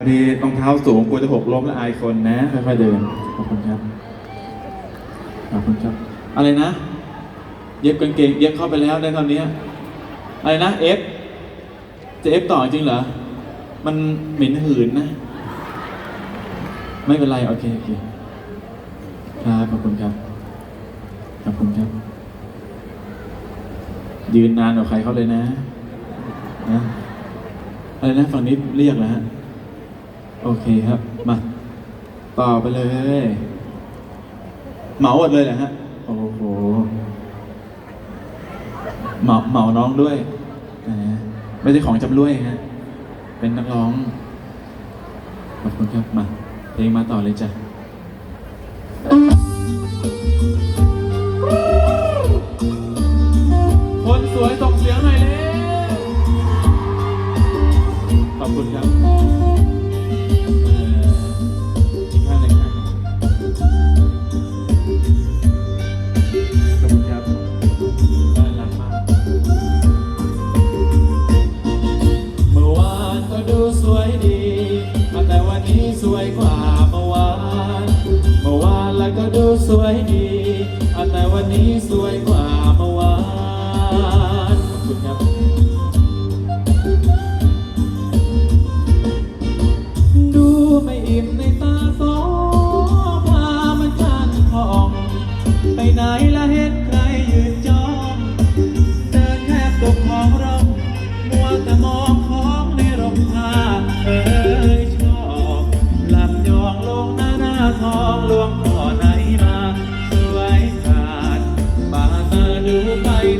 พอดีรองเท้าสูงกลัวจะหกล้มและอายคนนะค่อยๆเดินขอบคุณครับขอบคุณครับ อะไรนะ เย็บกางเกงเย็บเข้าไปแล้วในตอนนี้อะไรนะเอฟจะเอฟต่อจริงเหรอมันเหม็นหืนนะ ไม่เป็นไรโอเคโอเคครับขอบคุณครับขอบคุณครับ ยืนนานกว่าใครเขาเลยนะนะอะไรนะฝั่งนี้เรียกแล้วฮะ โอเคครับ มา ต่อไปเลย เหมาหมดเลยเหรอฮะ โอ้โห เหมาเหมาน้องด้วยนะไม่ใช่ของจำรวยฮะ เป็นนักร้อง ขอบคุณครับ มา เพลงมาต่อเลยจ้ะคนสวยส่งเสียงหน่อยเลยขอบคุณครับ นี้สวยกว่า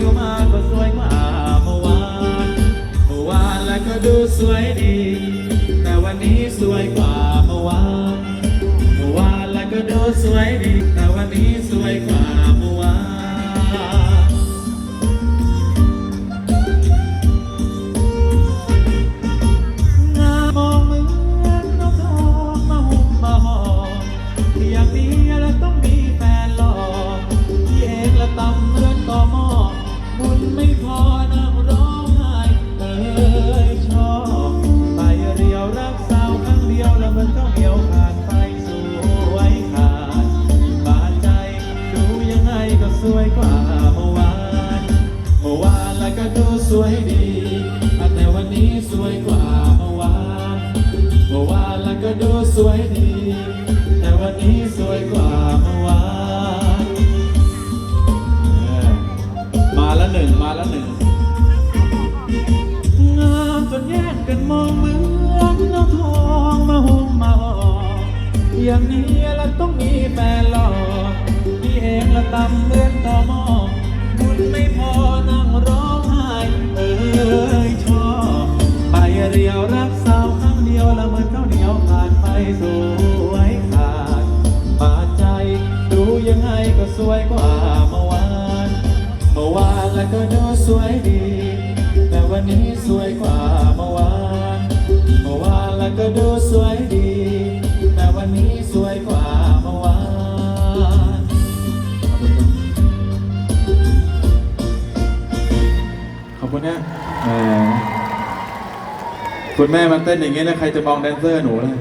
ดูมาก็สวยกว่าเมื่อวานเมื่อวานแล้วก็ดูสวยดี แต่วันนี้สวยกว่าเมื่อวานเมื่อวานแล้วก็ดูสวยดี แต่วันนี้สวยกว่าเมื่อวานงามองเหมือนนกทองมาหุ่มมาหอมอยากมีแล้วต้องมีแฟนหล่อพี่เองละตำ บุญไม่พอนั่งร้องไห้เอ้ยชอบไปเรียวรักสาวครั้งเดียวแล้วมันก็เหนียวขาดไปสวยขาดบาดใจดูยังไงก็สวยกว่าเมื่อวานเมื่อวานแล้วก็ดูสวยดี มองเหมือนเอาทองมาหุ้มมาห่ออย่างนี้ละต้องมีแฟนหล่อพี่เองละตำเหมือนต่อหม้อบุญไม่พอนั่งร้องไห้เอ้ยชอบไปเรียวรักสาวครั้งเดียวล้วเหมือนข้าวเหนียวผ่านไปสวยขาดบาดใจดูยังไงก็สวยกว่าเมื่อวานเมื่อวานแล้วก็ดูสวยดี แต่วันนี้สวยกว่า ดูสวยดี แต่วันนี้สวยกว่าเมื่อวานขอบคุณนะคุณแม่มันเต้นอย่างนี้ยนะใครจะมองแดนเซอร์หนูล่ะ